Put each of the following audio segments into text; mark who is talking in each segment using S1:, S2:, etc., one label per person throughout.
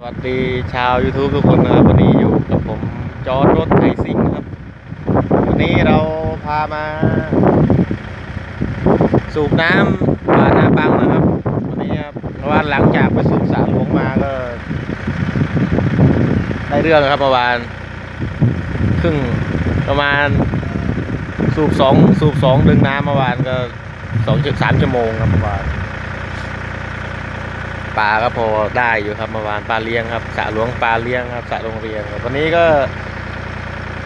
S1: สวัสดีชาว YouTube ทุกคนนะครับ วันนี้อยู่กับผมจอรถไทซิงครับ วันนี้เราพามา สูบน้ำบานาปังนะครับ วันนี้ครับเพราะว่าหลังจากไปสูบสารหลวงมาก็ ได้เรื่องนะครับเมื่อวานครึ่งประมาณสูบสองสูบสองดึงน้ำเมื่อวานก็สองสามชั่วโมงครับเมื่อวาน ปลาก็พอได้อยู่ครับเมื่อวานปลาเลี้ยงครับสระหลวงปลาเลี้ยงครับสระโรงเรียนครับวันนี้ก็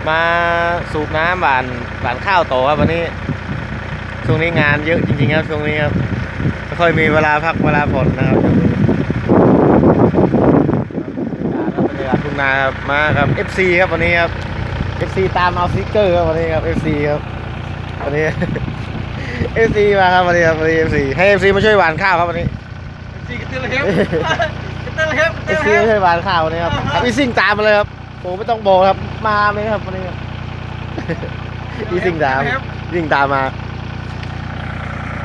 S1: มาสูบน้ำหวานหวานข้าวต่อครับวันนี้ช่วงนี้งานเยอะจริงๆครับช่วงนี้ครับไม่ค่อยมีเวลาพักเวลาผ่อนนะครับช่วงนี้ครับบรรยากาศทุ่งนาครับมาครับ FC ครับวันนี้ครับ FC ตามเอาสติกเกอร์ครับวันนี้ครับ FC ครับวันนี้ FC มาครับวันนี้ครับวันนี้ FC ให้ FC มาช่วยหวานข้าวครับวันนี้
S2: ซีกระเตือนเล็บกระเตือนเล็บกระ
S1: ไอ
S2: เตือน
S1: ซี
S2: เล็
S1: ไม่
S2: บ
S1: ใช่หวานข้าววันนี้ครับครับอีซิ่งตามมาเลยครับโอ้ไม่ต้องโบกครับ มาไหมครับวันนี้ครับ อีซิ่งตามวิ่งตามมา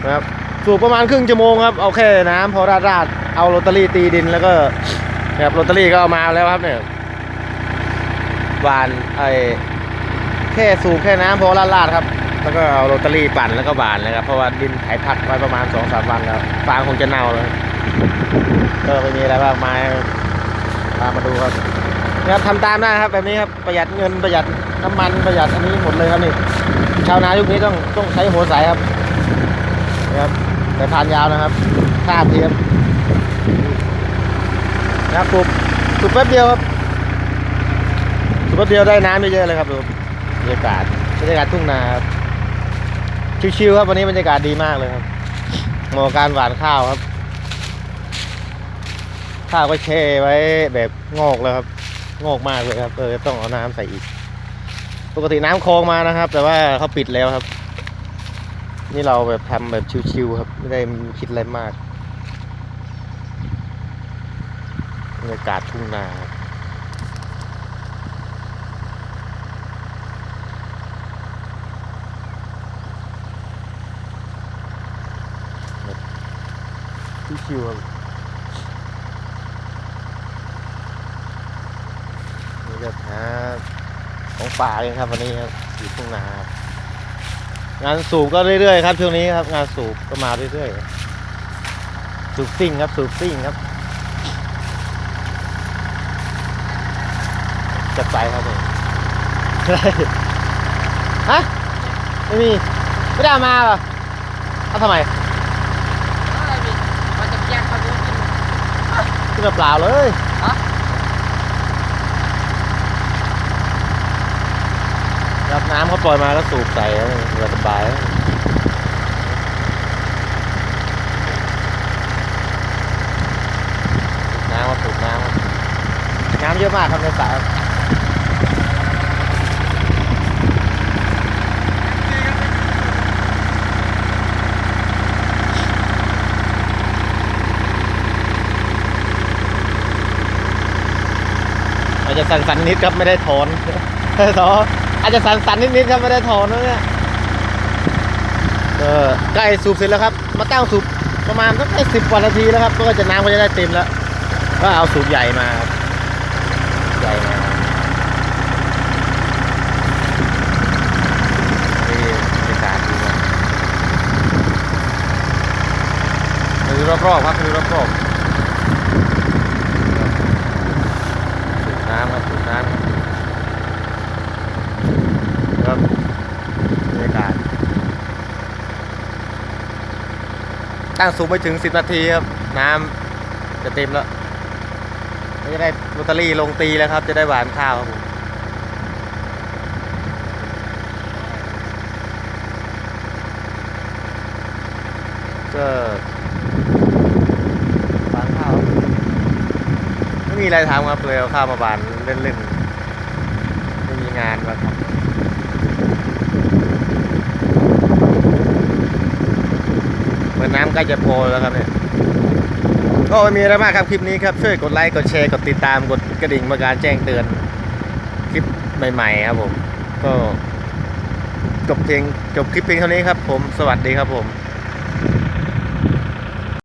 S1: นะครับสูบประมาณครึ่งชั่วโมงครับเอาแค่น้ำพอราดราดๆเอาโรตารี่ตีดินแล้วก็นะครับโรตารี่ก็เอามาแล้วครับเนี่ยหวานไอ้แค่สูบแค่น้ำพอราดราดๆครับ แล้วก็เอาโรตารี่ปั่นแล้วก็บานเลยครับเพราะว่าดินไถพักไว้ประมาณสองสามวันแล้วฟางคงจะเน่าแล้ว ก็ไม่มีอะไรมากมายตามมาดูครับนะครับทำตามได้ครับแบบนี้ครับประหยัดเงินประหยัดน้ำมันประหยัดอันนี้หมดเลยครับนี่ชาวนายุคนี้ต้องต้องใช้หัวสายครับนะครับแต่ทานยาวนะครับข้ามเทียมนะครับปลูกปลูกแป๊บเดียวครับปลูกแป๊บเดียวได้น้ำเยอะๆเลยครับดูบรรยากาศบรรยากาศทุ่งนาครับชิวๆครับวันนี้บรรยากาศดีมากเลยครับเหมาะการหวานข้าวครับ ข้าวก็แช่ไว้แบบงอกแล้วครับงอกมากเลยครับเออต้องเอาน้ำใส่อีก ปกติน้ำคลองมานะครับ แต่ว่าเขาปิดแล้วครับ นี่เราแบบทำแบบชิวๆครับ ไม่ได้คิดอะไรมากบรรยากาศทุ่งนาครับแบบชิวๆครับ นี่ก็หาของป่าเองครับ วันนี้ครับอยู่ทุ่งนาครับงานสูบก็เรื่อยๆครับช่วงนี้ครับ งานสูบก็มาเรื่อยๆสูบซิ่งครับสูบซิ่งครับจัดไปครับผมฮะไม่มีไม่ได้เอามาเหรอเอาทำไม
S2: อะไรมีมันจะแยกเขาดูกิน
S1: ขึ้นมาเปล่าเลย
S2: ฮะ
S1: รับ น้ำเขาปล่อยมาก็สูบใส่แล้วสบายน้ำมาสูบน้ำน้ำเยอะมากครับในสระอาจจะสั่นๆนิดครับไม่ได้ถอนถอน อาจจะสั่นๆนิดๆครับไม่ได้ถอนนะเนี่ยเออใกล้สูบเสร็จแล้วครับ มาตั้งสูบประมาณสักสิบกว่านาทีแล้วครับ ก็จะน้ำก็จะได้เต็มแล้วก็เอาสูบใหญ่มาใหญ่มานี่บรรยากาศดีมากดูรอบๆครับดูรอบๆสูบน้ำครับสูบน้ำครับบรรยากาศ ตั้งสูบไม่ถึง 10 นาทีครับ น้ำจะเต็มแล้วจะได้ลอตเตอรี่ลงตีแล้วครับ จะได้หวานข้าวครับผมก็หวานข้าวไม่มีอะไรทำครับเลยเอาข้าวมาหวานเล่นๆไม่มีงานมาทำเหมือ น้ำใกล้จะพอแล้วครับเนี่ยก็ไม่มีอะไรมากครับคลิปนี้ครับช่วยกดไลค์กดแชร์กดติดตามกดกระดิ่งมาการแจ้งเตือนคลิปใหม่ๆครับผม ก็จบเพลงจบคลิปเพลงเท่านี้ครับผมสวัสดีครับผม